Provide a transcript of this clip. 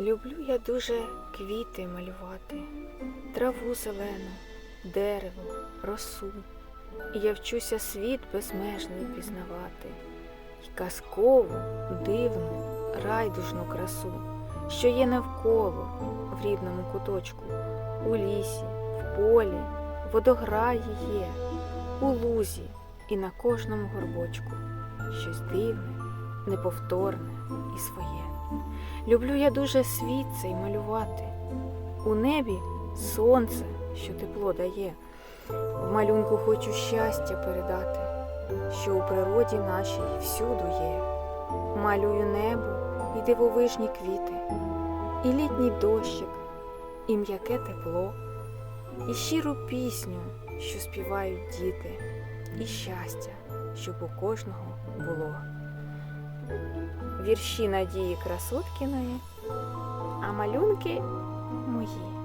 Люблю я дуже квіти малювати, траву зелену, дерево, росу. І я вчуся світ безмежний пізнавати, І казкову, дивну, райдужну красу, що є навколо в рідному куточку, у лісі, в полі, водограї є, у лузі і на кожному горбочку. Щось дивне, неповторне і своє. Люблю я дуже світ цей малювати. У небі сонце, що тепло дає. В малюнку хочу щастя передати, що у природі нашій всюду є. Малюю небо і дивовижні квіти, і літній дощик, і м'яке тепло, і щиру пісню, що співають діти, і щастя, щоб у кожного було. Вірші Надії Красуткіної, а малюнки мої.